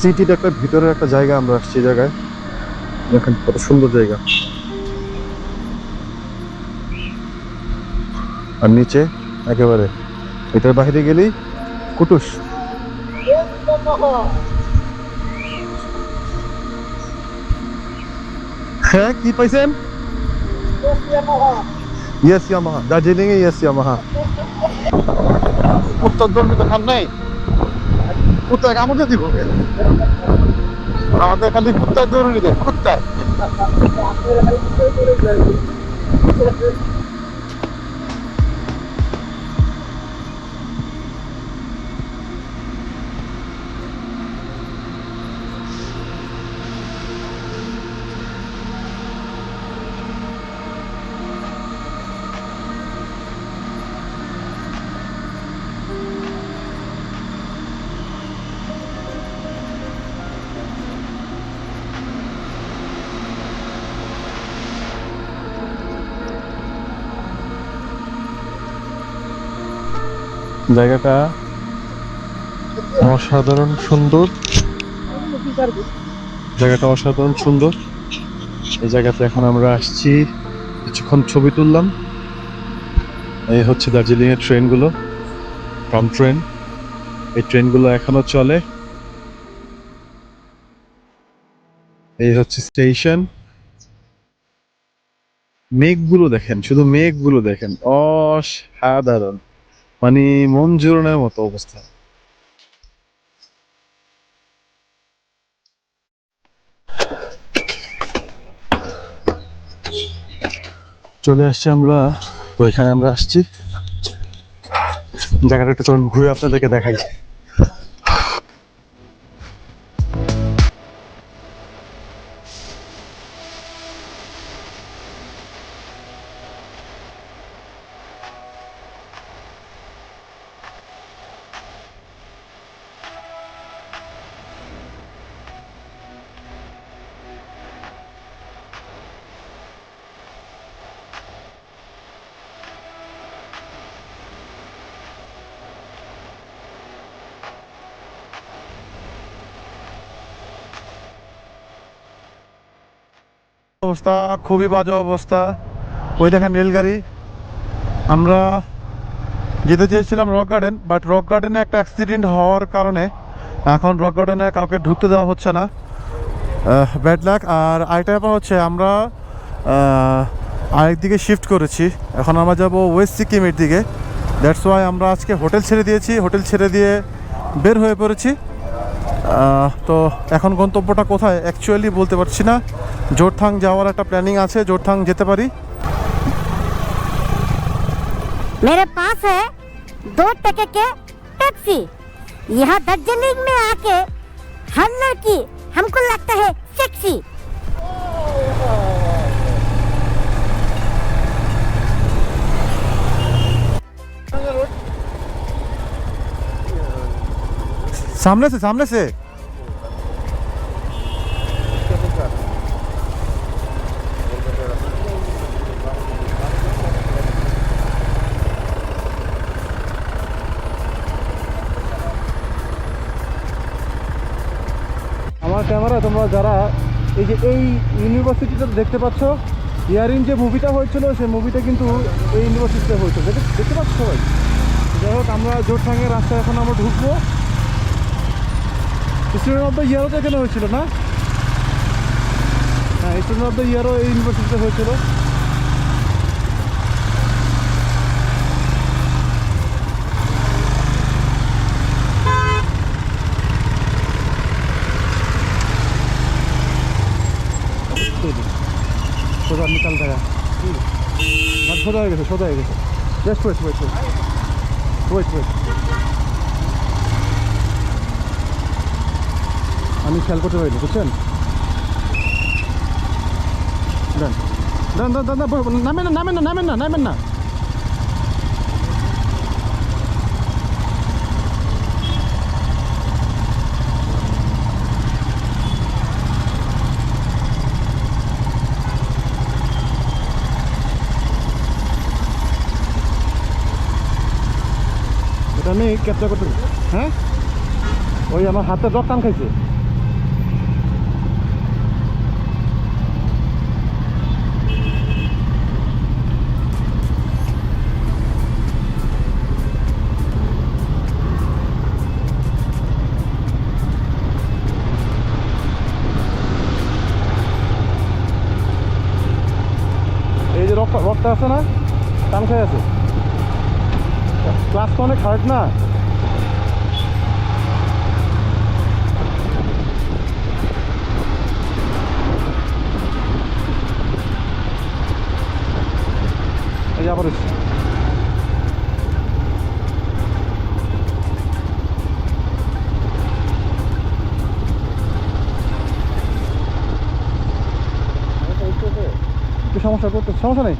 সিটির একটা ভিতরের একটা জায়গা, আমরা আসছি জায়গায়। দেখেন কত সুন্দর জায়গা। আর নিচে, একেবারে। এটার বাইরে গেলেই কুটুস। হ্যাঁ কি পাইছেন? ইয়েস ইয়ামাহা দার্জিলিং এ ইয়েস উত্তর ধর্মী তো নাই? কুত্তায় কামড়ে দিব। আমাদের খালি কুত্তায় দৌড়ে দেয় কুত্তায়। জায়গাটা অসাধারণ সুন্দর। জায়গাটা অসাধারণ সুন্দর। এই জায়গাতে এখন আমরা আসছি। কিছুক্ষণ ছবি তুললাম। এই হচ্ছে দার্জিলিং এর ট্রেনগুলো, ট্রাম ট্রেন। এই ট্রেনগুলো এখনও চলে। এই হচ্ছে স্টেশন। মেঘগুলো দেখেন, শুধু মেঘগুলো দেখেন। অসাধারণ। মানে মন জুড়ানোর মতো অবস্থা। চলে আসছি আমরা ওইখানে আমরা আসছি। জায়গাটা একটু চলুন, ঘুরে আপনাদেরকে দেখাই। অবস্থা খুবই বাজে অবস্থা। ওই দেখেন রেলগাড়ি। আমরা যেতে চেয়েছিলাম রক গার্ডেন বাট রক গার্ডেনে একটা অ্যাক্সিডেন্ট হওয়ার কারণে এখন রক গার্ডেনে কাউকে ঢুকতে দেওয়া হচ্ছে না। ব্যাড লাক আর আরেকটা ব্যাপার হচ্ছে আমরা আহ, আরেক শিফট করেছি। এখন আমরা যাব ওয়েস্ট সিকিমের দিকে। দ্যাটস ওয়াই আমরা আজকে হোটেল ছেড়ে দিয়েছি। হোটেল ছেড়ে দিয়ে বের হয়ে পড়েছি। তো এখন গন্তব্যটা কোথায় অ্যাকচুয়ালি বলতে পারছি না জোরথাং যাওয়ার একটা প্ল্যানিং আছে জোরথাং যেতে পারি मेरे पास है दो टके के टैक्सी यहाँ दार्जिलिंग में आके हर लड़की हमको लगता है सेक्सी सामने से सामने से আমার ক্যামেরা তোমরা যারা এই যে এই ইউনিভার্সিটিটা দেখতে পাচ্ছ ইয়ারিং যে মুভিটা হয়েছিল সেই মুভিটা কিন্তু এই ইউনিভার্সিটিতে হয়েছিল দেখতে দেখতে পাচ্ছ সবাই যাই হোক আমরা জোরথাঙের রাস্তায় এখন আমরা ঢুকবো স্টুডেন্ট অফ দ্য ইয়ারও তো এখানে হয়েছিল, না? হ্যাঁ স্টুডেন্ট অফ দ্য ইয়ারও এই ইউনিভার্সিটিতে হয়েছিল। সোজা নিকাল দেখা সোজা হয়ে গেছে, সোজা হয়ে গেছে। Just wait wait wait wait wait আমি খেয়াল করতে পারিনি, বুঝছেন? দেন দেন দেন দেন নামেন না নামেন না নামেন না নামেন না। এটা আমি ক্যাপচার করতে হ্যাঁ? ওই আমার হাতে রক টান খাইছে। আছে না? টান খেয়ে আছে? ক্লাসটা অনেক হার্ড না। এই আবার সমস্যা করতে সমস্যা নেই?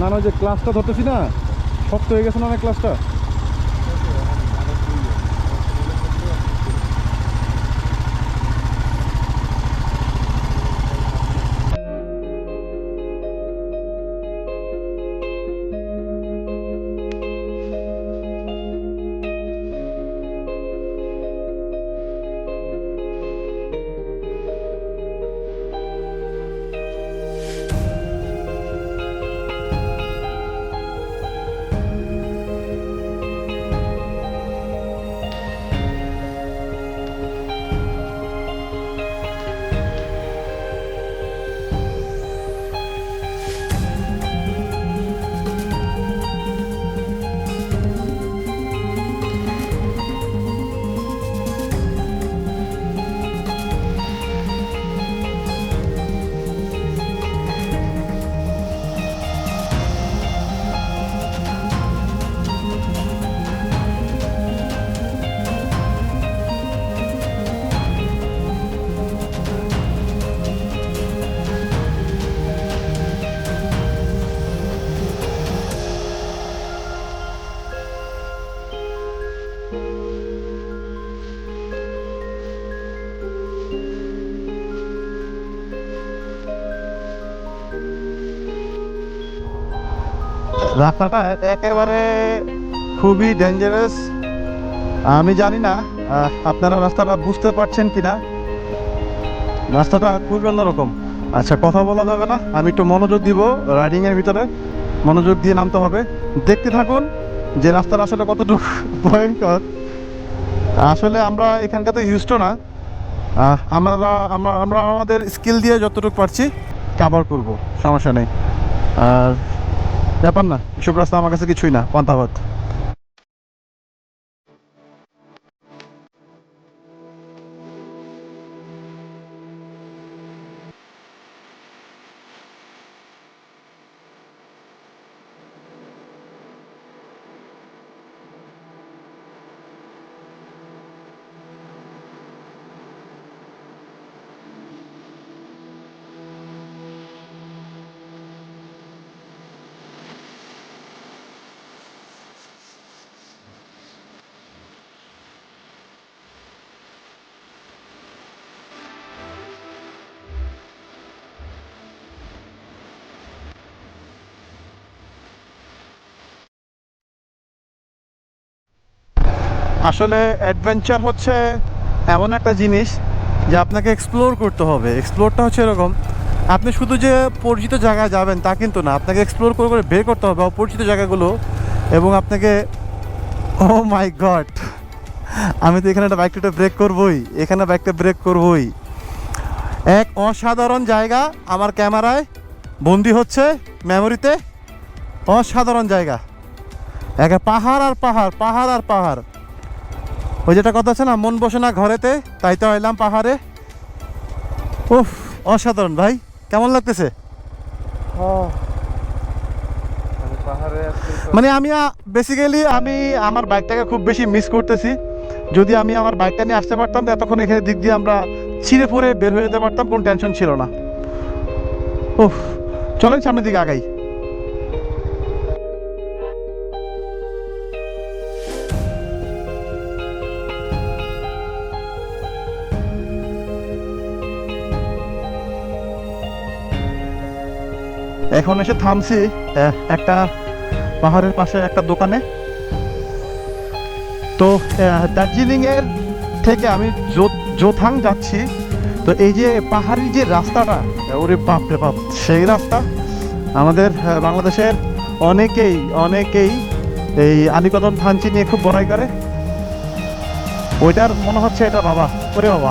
না না যে ক্লাসটা ধরতেছি না শক্ত হয়ে গেছে না অনেক ক্লাসটা রাস্তাটা একেবারে খুবই ডেঞ্জারাস আমি জানি না আপনারা রাস্তাটা বুঝতে পারছেন কি না রাস্তাটা খুবই অন্যরকম। আচ্ছা কথা বলা যাবে না। আমি একটু মনোযোগ দিব রাইডিং এর ভিতরে। মনোযোগ দিয়ে নামতে হবে। দেখতে থাকুন যে রাস্তাটা আসলে কতটুকু ভয়ঙ্কর। আসলে আমরা এখানকাতে ইউজ না। আমরা আমরা আমরা আমাদের স্কিল দিয়ে যতটুকু পারছি কাভার করব। সমস্যা নেই। আর ব্যাপার না। এসব রাস্তা আমার কাছে কিছুই না পান্তাভাত আসলে অ্যাডভেঞ্চার হচ্ছে এমন একটা জিনিস যে আপনাকে এক্সপ্লোর করতে হবে। এক্সপ্লোরটা হচ্ছে এরকম, আপনি শুধু যে পরিচিত জায়গায় যাবেন তা কিন্তু না, আপনাকে এক্সপ্লোর করে করে বের করতে হবে অপরিচিত জায়গাগুলো এবং আপনাকে ও মাই গড আমি তো এখানে একটা বাইকটা ব্রেক করবই, এখানে বাইকটা ব্রেক করবই। এক অসাধারণ জায়গা আমার ক্যামেরায়, বন্দি হচ্ছে মেমোরিতে অসাধারণ জায়গা। একে পাহাড় আর পাহাড় পাহাড় আর পাহাড়। ওই যেটা কথা আছে না, মন বসে না ঘরেতে, তাই তো এলাম পাহাড়ে। উফ, অসাধারণ ভাই, কেমন লাগতেছে? মানে আমি বেসিক্যালি আমি আমার বাইকটাকে খুব বেশি মিস করতেছি। যদি আমি আমার বাইকটা নিয়ে আসতে পারতাম, এতক্ষণ এখানে দিক দিয়ে আমরা ছিঁড়ে পড়ে বের হয়ে যেতে পারতাম, কোনো টেনশন ছিল না। উফ, চলেন সামনের দিকে আগাই। এখন এসে থামছি একটা পাহাড়ের পাশে একটা দোকানে। তো দার্জিলিং এর থেকে আমি জোথাং যাচ্ছি। তো এই যে পাহাড়ি যে রাস্তাটা, ওরে বাপ রে বাপ, সেই রাস্তা আমাদের বাংলাদেশের অনেকেই অনেকেই এই আলিকদম থানচি নিয়ে খুব বড়াই করে। ওইটার মনে হচ্ছে এটা বাবা, ওরে বাবা।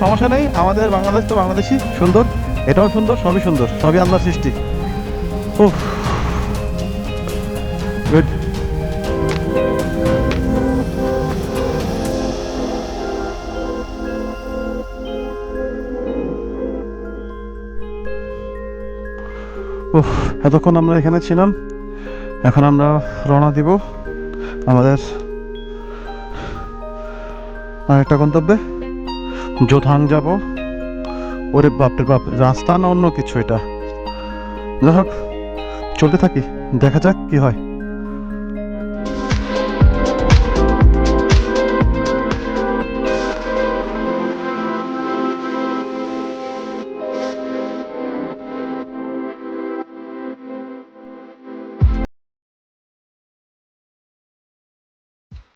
সমস্যা নেই, আমাদের বাংলাদেশ তো বাংলাদেশি সুন্দর। এটাও সুন্দর, সবই সুন্দর, সবই আল্লাহ সৃষ্টি। উফ। গুড এতক্ষণ আমরা এখানে ছিলাম। এখন আমরা রওনা দিব আমাদের আরেকটা গন্তব্যে। জোথাং যাব। ওরে বাপরে বাপ, রাস্তা না অন্য কিছু এটা? যাই হোক, চলতে থাকি, দেখা যাক কি হয়।